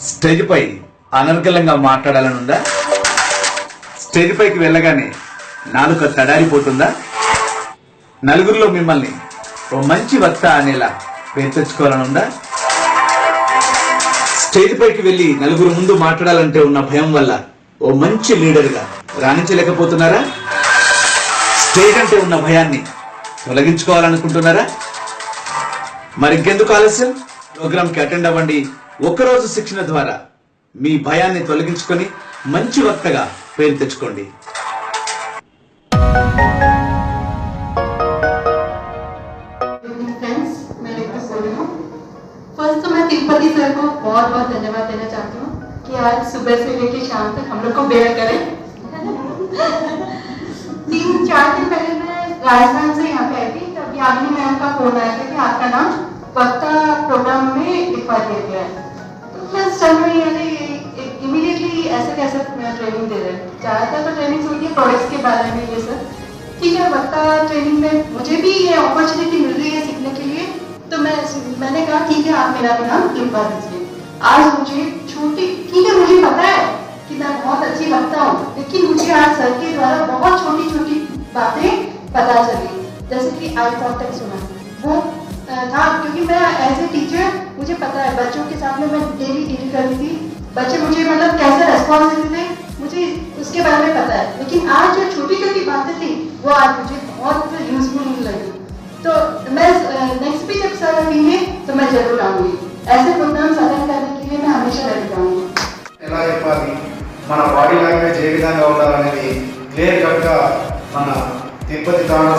Stage పై అనర్గలంగా మాట్లాడాలనుందా stage పైకి వెళ్ళగానే నాలుక తడారిపోతుందా? నలుగురిలో మిమ్మల్ని ఓ మంచి వక్త అనేలా పేరు తెచ్చుకోవాలనుందా స్టేజ్ పైకి వెళ్ళి నలుగురు ముందు మాట్లాడాలంటే ఉన్న భయం వల్ల ఓ మంచి లీడర్గా రాణించలేకపోతున్నారా? స్టేజ్ అంటే ఉన్న భయాన్ని తొలగించుకోవాలనుకుంటున్నారా? మరింకెందుకు ఆలస్యం? ప్రోగ్రామ్కి అటెండ్ అవ్వండి. ఒక్కరోజు శిక్షణ ద్వారా మీ భయాన్ని తొలగించుకొని మంచి వక్తగా పేరు తెచ్చుకోండి फ्रेंड्स मैं लिखकर बोल रही हूँ फर्स्ट तो मैं तिरुपति सर को बहुत बहुत धन्यवाद देना चाहती हूँ कि आज सुबह से लेकर शाम तक हम लोग को बेयर करें तीन चार दिन पहले मैं राजस्थान से यहाँ पे आई थी तब यामिनी मैम का फोन आया था कि आपका नाम वक्ता प्रोग्राम में लिखवा दिया गया है। तो मैं स्टन रही अरे इमीडिएटली ऐसे कैसे ट्रेनिंग दे रहे हैं? ज़्यादातर तो ट्रेनिंग होती है प्रोडक्ट्स के बारे में ये सब। ठीक है वक्ता ट्रेनिंग में मुझे भी ये अपॉर्चुनिटी मिल रही है सीखने के लिए। तो मैं, मैंने कहा, ठीक है, आप मेरा नाम लिखवा दीजिए। आज मुझे छोटी, ठीक है, मुझे पता है कि मैं बहुत अच्छी वक्ता हूँ, लेकिन मुझे आज सर के द्वारा बहुत छोटी छोटी बातें पता चली। जैसे कि आई कॉन्टेक्ट सुना। वो था क्योंकि मैं एज ए टीचर मुझे पता है बच्चों के साथ में मैं डेली डील करती थी बच्चे मुझे मतलब कैसे रेस्पॉन्स देते थे मुझे उसके बारे में पता है लेकिन आज जो छोटी छोटी बातें थी वो आज मुझे बहुत यूजफुल लगी तो मैं नेक्स्ट भी जब सर मिले तो मैं जरूर आऊंगी ऐसे प्रोग्राम अटेंड करने के लिए मैं हमेशा रेडी रहूंगी ఎలా చెప్పాలి మన బాడీ లాంగ్వేజ్ ఏ విధంగా ఉండాలనేది క్లియర్ కట్గా మన తిరుపతి తానా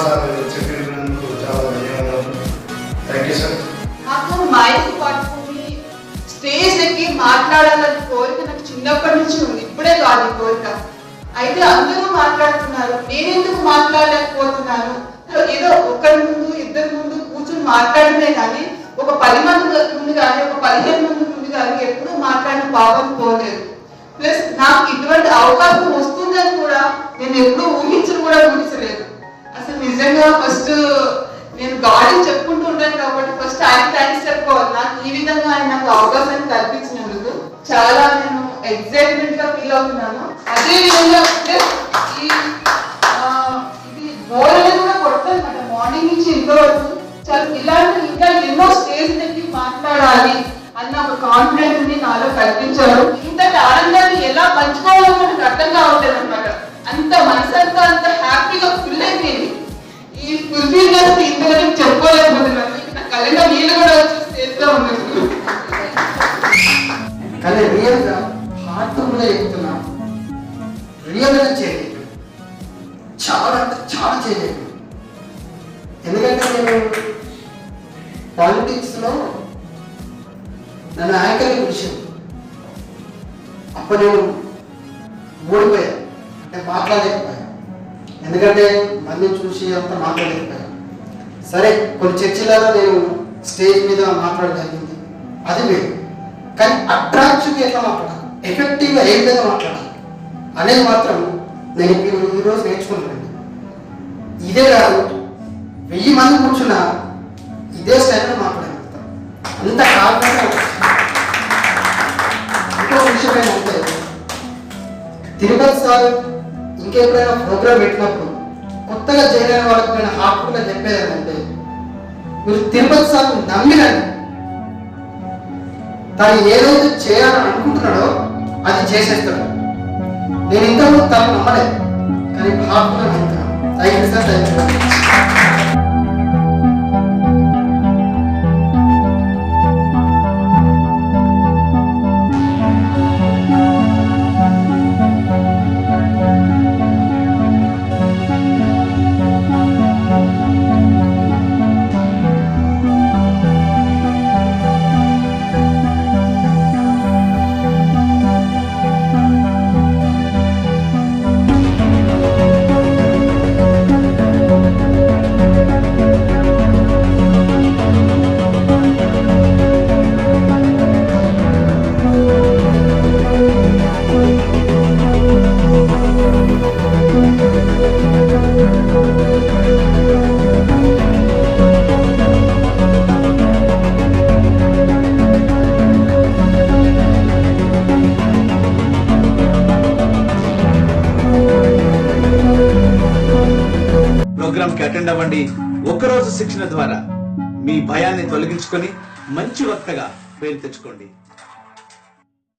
చిన్నప్పటి నుంచి ఉంది? ఇప్పుడే కాదు ఈ కోరిక. అయితే అందరూ మాట్లాడుతున్నారు. నేనెందుకు మాట్లాడలేకపోతున్నాను? ఏదో ఒకరి ముందు ఇద్దరి ముందు కూర్చుని మాట్లాడమే కానీ ఒక పది మంది ముందు కానీ ఒక పదిహేను మంది ముందు కానీ ఎప్పుడూ మాట్లాడిన పాపం పోలేదు. ప్లస్ నాకు ఇటువంటి అవకాశం వస్తుందని కూడా నేను ఎప్పుడూ ఊహించను కూడా ఊహించలేదు. అసలు నిజంగా ఫస్ట్ నేను గాడి చెప్పుకుంటూ ఉంటాను కాబట్టి ఫస్ట్ ఆయన థ్యాంక్స్ చెప్పుకోవాలి. నాకు ఈ విధంగా ఆయన నాకు అవకాశాన్ని కల్పించినందుకు చాలా నేను ఎగ్జైట్మెంట్గా ఫీల్ అవుతున్నాను. అదే విధంగా ఈ ఇది బోర్ అనేది కూడా కొడుతుంది అనమాట మార్నింగ్ నుంచి ఇంట్లో వరకు. చాలా ఇలాంటి ఇంకా ఎన్నో స్టేజ్ దగ్గర మాట్లాడాలి అన్న ఒక కాన్ఫిడెన్స్ని నాలో కల్పించారు. ఇంతటి ఆనందాన్ని ఎలా పంచుకోవాలో నాకు అర్థం కావట్లేదు అనమాట అంత మనసంతా అంత హ్యాపీగా ఫుల్ అయిపోయింది. రియల్గా చేయలేదు. చాలా అంటే చాలా చేయలేదు. ఎందుకంటే నేను పాలిటిక్స్లో నన్ను యాంకరింగ్ విషయం అప్పుడు నేను ఓడిపోయాను. అంటే మాట్లాడలేకపోయాను. ఎందుకంటే మందిని చూసి అంత మాట్లాడలేకపోయాను. సరే కొన్ని చర్చలలో నేను స్టేజ్ మీద మాట్లాడడం జరిగింది. అది వేరు. కానీ అట్రాక్టివ్గా ఎట్లా మాట్లాడాలి? ఎఫెక్టివ్గా ఏ విధంగా మాట్లాడాలి? అనేది మాత్రం నేను ఇప్పుడు ఈరోజు నేర్చుకుంటున్నాను. ఇదే కాదు వెయ్యి మంది కూర్చున్న ఇదే స్టైల్లో మాట్లాడగలుగుతాను అంత కారణంగా ఇంకో విషయం ఏంటంటే తిరుపతి సార్ ఇంకెప్పుడైనా ప్రోగ్రామ్ పెట్టినప్పుడు కొత్తగా చేయలేని వాళ్ళకి నేను హార్ట్ఫుల్గా చెప్పేది ఏంటంటే మీరు తిరుపతి సార్ నమ్మినండి. తను ఏదైతే చేయాలని అనుకుంటున్నాడో అది చేసేస్తాడు. నేను ఇంతకుముందు తను నమ్మలేదు కానీ హార్ట్ఫుల్గా కి అటెండ్ అవ్వండి. ఒక్కరోజు శిక్షణ ద్వారా మీ భయాన్ని తొలగించుకొని మంచి వక్తగా పేరు తెచ్చుకోండి.